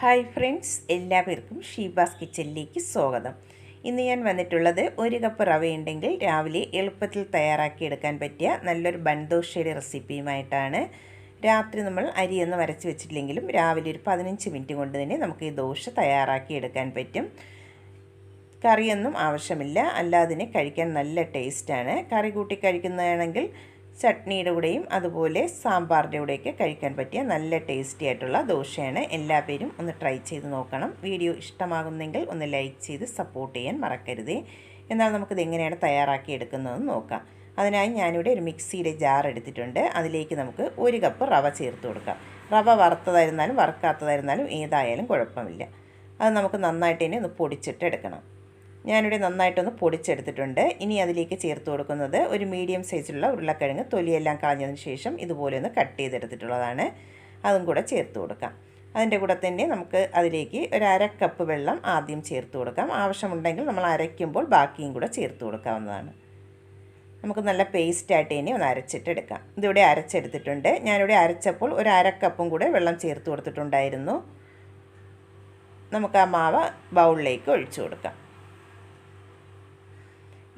Hi friends എല്ലാവർക്കും ഷീബാസ് കിച്ചണിലേക്ക് സ്വാഗതം. ഇന്ന് ഞാൻ വന്നിട്ടുള്ളത് ഒരു കപ്പ് റവയുണ്ടെങ്കിൽ രാവിലെ എളുപ്പത്തിൽ തയ്യാറാക്കിയെടുക്കാൻ പറ്റിയ നല്ലൊരു ബൺദോശയുടെ റെസിപ്പിയുമായിട്ടാണ്. രാത്രി നമ്മൾ അരിയൊന്നും വരച്ച് വെച്ചിട്ടില്ലെങ്കിലും രാവിലെ ഒരു പതിനഞ്ച് മിനിറ്റ് കൊണ്ട് തന്നെ നമുക്ക് ഈ ദോശ തയ്യാറാക്കിയെടുക്കാൻ പറ്റും. കറിയൊന്നും ആവശ്യമില്ല അല്ലാതെ കഴിക്കാൻ നല്ല ടേസ്റ്റാണ് കറി കൂട്ടി കഴിക്കുന്നതാണെങ്കിൽ ചട്നിയുടെ കൂടെയും അതുപോലെ സാമ്പാറിന്റെ കൂടെയൊക്കെ കഴിക്കാൻ പറ്റിയ നല്ല ടേസ്റ്റി ആയിട്ടുള്ള ദോശയാണ്. എല്ലാ പേരും ഒന്ന് ട്രൈ ചെയ്ത് നോക്കണം. വീഡിയോ ഇഷ്ടമാകുന്നെങ്കിൽ ഒന്ന് ലൈക്ക് ചെയ്ത് സപ്പോർട്ട് ചെയ്യാൻ മറക്കരുതേ. എന്നാൽ നമുക്കിത് എങ്ങനെയാണ് തയ്യാറാക്കി എടുക്കുന്നതെന്ന് നോക്കാം. അതിനായി ഞാനിവിടെ ഒരു മിക്സിയുടെ ജാർ എടുത്തിട്ടുണ്ട്. അതിലേക്ക് നമുക്ക് ഒരു കപ്പ് റവ ചേർത്ത് കൊടുക്കാം. റവ വറുത്തതായിരുന്നാലും വറുക്കാത്തതായിരുന്നാലും ഏതായാലും കുഴപ്പമില്ല. അത് നമുക്ക് നന്നായിട്ട് തന്നെ ഒന്ന് പൊടിച്ചിട്ട് എടുക്കണം ഞാനിവിടെ നന്നായിട്ടൊന്ന് പൊടിച്ചെടുത്തിട്ടുണ്ട്. ഇനി അതിലേക്ക് ചേർത്ത് കൊടുക്കുന്നത് ഒരു മീഡിയം സൈസിലുള്ള ഉരുളക്കിഴങ്ങ്. തൊലിയെല്ലാം കളഞ്ഞതിന് ശേഷം ഇതുപോലെ ഒന്ന് കട്ട് ചെയ്തെടുത്തിട്ടുള്ളതാണ്. അതും കൂടെ ചേർത്ത് കൊടുക്കാം. അതിന്റെ കൂടെ തന്നെ നമുക്ക് അതിലേക്ക് ഒരു അര കപ്പ് വെള്ളം ആദ്യം ചേർത്ത് കൊടുക്കാം. ആവശ്യമുണ്ടെങ്കിൽ നമ്മൾ അരയ്ക്കുമ്പോൾ ബാക്കിയും കൂടെ ചേർത്ത് കൊടുക്കാവുന്നതാണ്. നമുക്ക് നല്ല പേസ്റ്റായിട്ട് ഇനി ഒന്ന് അരച്ചിട്ടെടുക്കാം. ഇതിവിടെ അരച്ചെടുത്തിട്ടുണ്ട്. ഞാനിവിടെ അരച്ചപ്പോൾ ഒരു അര കൂടെ വെള്ളം ചേർത്ത് കൊടുത്തിട്ടുണ്ടായിരുന്നു. നമുക്ക് ആ മാവ് ബൗളിലേക്ക് ഒഴിച്ചു കൊടുക്കാം.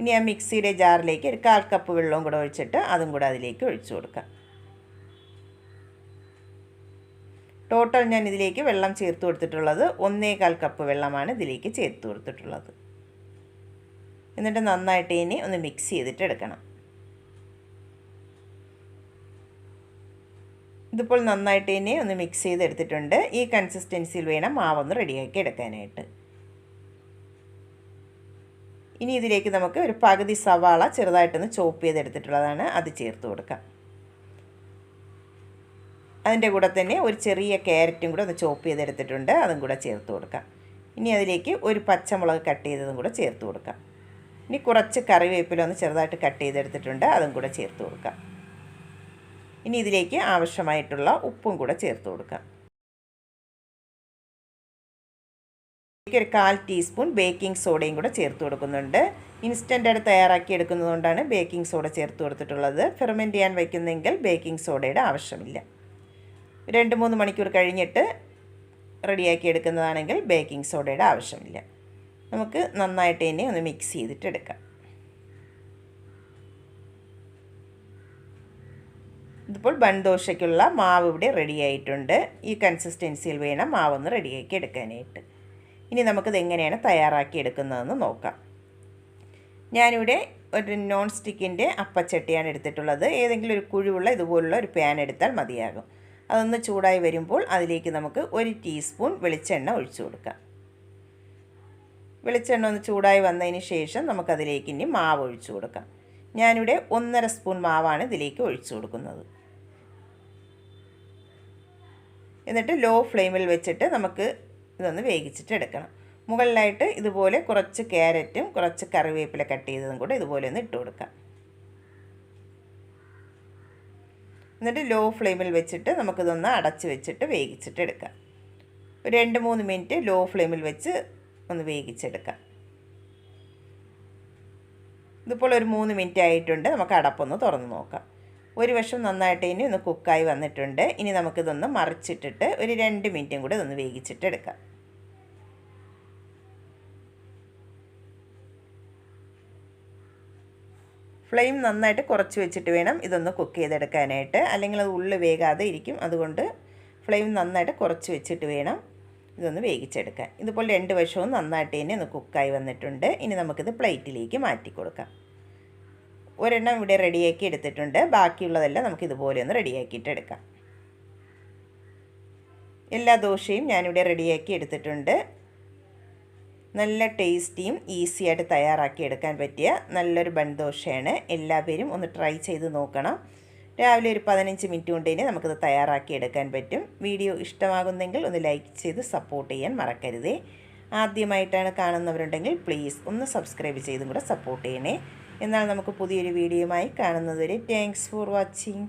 ഇനി ആ മിക്സിയുടെ ജാറിലേക്ക് ഒരു കാൽ കപ്പ് വെള്ളവും കൂടെ ഒഴിച്ചിട്ട് അതും കൂടെ അതിലേക്ക് ഒഴിച്ചു കൊടുക്കാം. ടോട്ടൽ ഞാൻ ഇതിലേക്ക് വെള്ളം ചേർത്ത് കൊടുത്തിട്ടുള്ളത് ഒന്നേകാൽ കപ്പ് വെള്ളമാണ് ഇതിലേക്ക് ചേർത്ത് കൊടുത്തിട്ടുള്ളത്. എന്നിട്ട് നന്നായിട്ട് ഇനി ഒന്ന് മിക്സ് ചെയ്തിട്ട് എടുക്കണം. ഇതിപ്പോൾ നന്നായിട്ട് ഇനി ഒന്ന് മിക്സ് ചെയ്ത് എടുത്തിട്ടുണ്ട് ഈ കൺസിസ്റ്റൻസിയിൽ വേണം മാവൊന്ന് റെഡിയാക്കി എടുക്കാനായിട്ട്. ഇനി ഇതിലേക്ക് നമുക്ക് ഒരു പകുതി സവാള ചെറുതായിട്ടൊന്ന് ചോപ്പ് ചെയ്തെടുത്തിട്ടുള്ളതാണ് അത് ചേർത്ത് കൊടുക്കാം അതിന്റെ കൂടെ തന്നെ ഒരു ചെറിയ ക്യാരറ്റും കൂടെ ഒന്ന് ചോപ്പ് ചെയ്തെടുത്തിട്ടുണ്ട് അതും കൂടെ ചേർത്ത് കൊടുക്കാം ഇനി അതിലേക്ക് ഒരു പച്ചമുളക് കട്ട് ചെയ്തതും കൂടെ ചേർത്ത് കൊടുക്കാം ഇനി കുറച്ച് കറിവേപ്പില ഒന്ന് ചെറുതായിട്ട് കട്ട് ചെയ്തെടുത്തിട്ടുണ്ട് അതും കൂടെ ചേർത്ത് കൊടുക്കാം ഇനി ഇതിലേക്ക് ആവശ്യമായിട്ടുള്ള ഉപ്പും കൂടെ ചേർത്ത് കൊടുക്കാം ഒരു കാൽ ടീസ്പൂൺ ബേക്കിംഗ് സോഡയും കൂടെ ചേർത്ത് കൊടുക്കുന്നുണ്ട്. ഇൻസ്റ്റന്റായിട്ട് തയ്യാറാക്കി എടുക്കുന്നതുകൊണ്ടാണ് ബേക്കിംഗ് സോഡ ചേർത്ത് കൊടുത്തിട്ടുള്ളത്. ഫെർമെന്റ് ചെയ്യാൻ വയ്ക്കുന്നെങ്കിൽ ബേക്കിംഗ് സോഡയുടെ ആവശ്യമില്ല. രണ്ട് മൂന്ന് മണിക്കൂർ കഴിഞ്ഞിട്ട് റെഡിയാക്കി എടുക്കുന്നതാണെങ്കിൽ ബേക്കിംഗ് സോഡയുടെ ആവശ്യമില്ല. നമുക്ക് നന്നായിട്ട് ഇനി ഒന്ന് മിക്സ് ചെയ്തിട്ട് എടുക്കാം. ഇതിപ്പോൾ ബൺദോശയ്ക്കുള്ള മാവ് ഇവിടെ റെഡിയായിട്ടുണ്ട് ഈ കൺസിസ്റ്റൻസിയിൽ വേണം മാവൊന്ന് റെഡിയാക്കി എടുക്കാനായിട്ട്. ഇനി നമുക്കിത് എങ്ങനെയാണ് തയ്യാറാക്കി എടുക്കുന്നതെന്ന് നോക്കാം. ഞാനിവിടെ ഒരു നോൺ സ്റ്റിക്കിന്റെ അപ്പച്ചട്ടിയാണ് എടുത്തിട്ടുള്ളത്. ഏതെങ്കിലും ഒരു കുഴിവുള്ള ഇതുപോലുള്ള ഒരു പാൻ എടുത്താൽ മതിയാകും. അതൊന്ന് ചൂടായി വരുമ്പോൾ അതിലേക്ക് നമുക്ക് ഒരു ടീസ്പൂൺ വെളിച്ചെണ്ണ ഒഴിച്ചു കൊടുക്കാം. വെളിച്ചെണ്ണ ഒന്ന് ചൂടായി വന്നതിന് ശേഷം നമുക്കതിലേക്ക് ഇനി മാവ് ഒഴിച്ചു കൊടുക്കാം. ഞാനിവിടെ ഒന്നര സ്പൂൺ മാവാണ് ഇതിലേക്ക് ഒഴിച്ചു കൊടുക്കുന്നത്. എന്നിട്ട് ലോ ഫ്ലെയിമിൽ വെച്ചിട്ട് നമുക്ക് ഇതൊന്ന് വേവിച്ചിട്ട് എടുക്കണം മുകളിലായിട്ട് ഇതുപോലെ കുറച്ച് ക്യാരറ്റും കുറച്ച് കറിവേപ്പില കട്ട് ചെയ്തതും കൂടെ ഇതുപോലെ ഒന്ന് ഇട്ട് കൊടുക്കാം. എന്നിട്ട് ലോ ഫ്ലെയിമിൽ വെച്ചിട്ട് നമുക്കിതൊന്ന് അടച്ച് വെച്ചിട്ട് വേവിച്ചിട്ട് എടുക്കാം ഒരു രണ്ട് മൂന്ന് മിനിറ്റ് ലോ ഫ്ലെയിമിൽ വെച്ച് ഒന്ന് വേവിച്ചെടുക്കാം. ഇതിപ്പോൾ ഒരു മൂന്ന് മിനിറ്റ് ആയിട്ടുണ്ട്. നമുക്ക് അടപ്പൊന്ന് തുറന്ന് നോക്കാം. ഒരു വശം നന്നായിട്ട് ഇനി ഒന്ന് കുക്കായി വന്നിട്ടുണ്ട്. ഇനി നമുക്കിതൊന്ന് മറിച്ചിട്ടിട്ട് ഒരു രണ്ട് മിനിറ്റും കൂടെ ഇതൊന്ന് വേവിച്ചിട്ട് എടുക്കാം. ഫ്ലെയിം നന്നായിട്ട് കുറച്ച് വെച്ചിട്ട് വേണം ഇതൊന്ന് കുക്ക് ചെയ്തെടുക്കാനായിട്ട്. അല്ലെങ്കിൽ അത് ഉള്ളിൽ വേകാതെ ഇരിക്കും. അതുകൊണ്ട് ഫ്ലെയിം നന്നായിട്ട് കുറച്ച് വെച്ചിട്ട് വേണം ഇതൊന്ന് വേവിച്ചെടുക്കാൻ. ഇതുപോലെ രണ്ട് വശവും നന്നായിട്ട് തന്നെ ഒന്ന് കുക്കായി വന്നിട്ടുണ്ട്. ഇനി നമുക്കിത് പ്ലേറ്റിലേക്ക് മാറ്റി കൊടുക്കാം. ഒരെണ്ണം ഇവിടെ റെഡിയാക്കി എടുത്തിട്ടുണ്ട്. ബാക്കിയുള്ളതെല്ലാം നമുക്ക് ഇതുപോലെ ഒന്ന് റെഡിയാക്കിയിട്ട് എടുക്കാം. എല്ലാ ദോശയും ഞാനിവിടെ റെഡിയാക്കി എടുത്തിട്ടുണ്ട്. നല്ല ടേസ്റ്റിയും ഈസി ആയിട്ട് തയ്യാറാക്കി എടുക്കാൻ പറ്റിയ നല്ലൊരു ബൺദോശയാണ് എല്ലാവരും ഒന്ന് ട്രൈ ചെയ്ത് നോക്കണം. രാവിലെ ഒരു പതിനഞ്ച് മിനിറ്റ് കൊണ്ട് തന്നെ നമുക്കത് തയ്യാറാക്കി എടുക്കാൻ പറ്റും. വീഡിയോ ഇഷ്ടമാകുന്നെങ്കിൽ ഒന്ന് ലൈക്ക് ചെയ്ത് സപ്പോർട്ട് ചെയ്യാൻ മറക്കരുതേ. ആദ്യമായിട്ടാണ് കാണുന്നവരുണ്ടെങ്കിൽ പ്ലീസ് ഒന്ന് സബ്സ്ക്രൈബ് ചെയ്തും കൂടെ സപ്പോർട്ട് ചെയ്യണേ. എന്നാൽ നമുക്ക് പുതിയൊരു വീഡിയോയുമായി കാണുന്നതുവരെ താങ്ക്സ് ഫോർ വാച്ചിങ്